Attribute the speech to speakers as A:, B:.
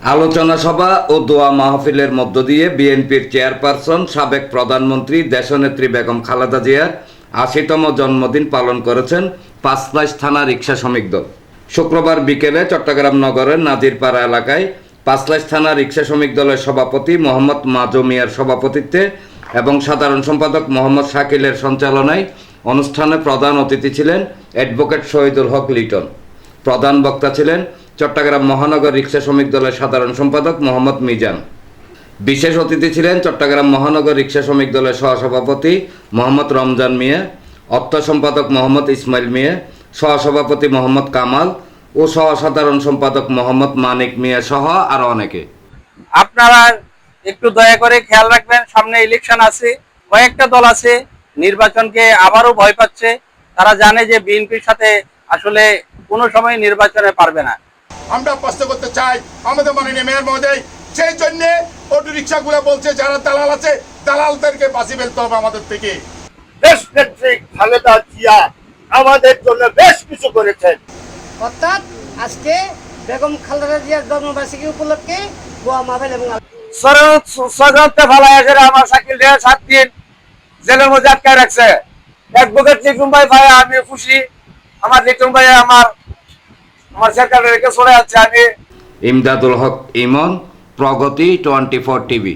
A: আলোচনা সভা ও দোয়া মাহফিলের মধ্য দিয়ে বিএনপির চেয়ারপারসন, সাবেক প্রধানমন্ত্রী, দেশনেত্রী বেগম খালেদা জিয়ার আশিতম জন্মদিন পালন করেছেন পাঁচলাইশ থানা রিক্সা শ্রমিক দল। শুক্রবার বিকেলে চট্টগ্রাম নগরের নাজিরপাড়া এলাকায় পাঁচলাইশ থানা রিক্সা শ্রমিক দলের সভাপতি মোহাম্মদ মাজু মিয়ার সভাপতিত্বে এবং সাধারণ সম্পাদক মোহাম্মদ শাকিলের সঞ্চালনায় অনুষ্ঠানে প্রধান অতিথি ছিলেন অ্যাডভোকেট শহীদুল হক লিটন। প্রধান বক্তা ছিলেন চট্টগ্রাম মহানগর রিক্সা শ্রমিক দলের সাধারণ সম্পাদক মোহাম্মদ মিজান। বিশেষ অতিথি ছিলেন চট্টগ্রাম মহানগর রিক্সা শ্রমিক দলের সহসভাপতি মোহাম্মদ রমজান মিয়া, অর্থ সম্পাদক মোহাম্মদ ইসমাইল মিয়া, সহসভাপতি মোহাম্মদ কামাল ও সহসাধারণ সম্পাদক মোহাম্মদ মানিক মিয়া সহ আরও অনেকে।
B: আপনারা একটু দয়া করে খেয়াল রাখবেন, সামনে ইলেকশন আছে, কয়েকটা দল আছে, নির্বাচনকে আবারও ভয় পাচ্ছে। তারা জানে যে বিএনপির সাথে আসলে কোনো সময় নির্বাচনে পারবে না।
C: আমরা প্রশ্ন করতে চাই আমাদের মাননীয় মেয়র মহোদয় সেই জন্য অটো রিক্সাগুলো বলছে যারা দালাল আছে দালালদেরকে বাঁচি ফেলতে হবে আমাদের থেকে।
D: দেশ নেত্রী খালেদা জিয়া আমাদের জন্য বেশ কিছু করেছেন।
E: অর্থাৎ আজকে বেগম খালেদা জিয়ার জন্মবার্ষিকী উপলক্ষে গোয়া মাহফিল এবং
B: সজনতে আমার সাইকেল দিয়ে সাত দিন জেলের মধ্যে আটকায় রাখছে। অ্যাডভোকেট লিটুম ভাই ভাই আমি খুশি। আমার লিটুম ভাই আমার আমার সেক্রেটারি রেখে চলে যাচ্ছে আমি।
A: Imdadul Haque Emon Pragati twenty four TV.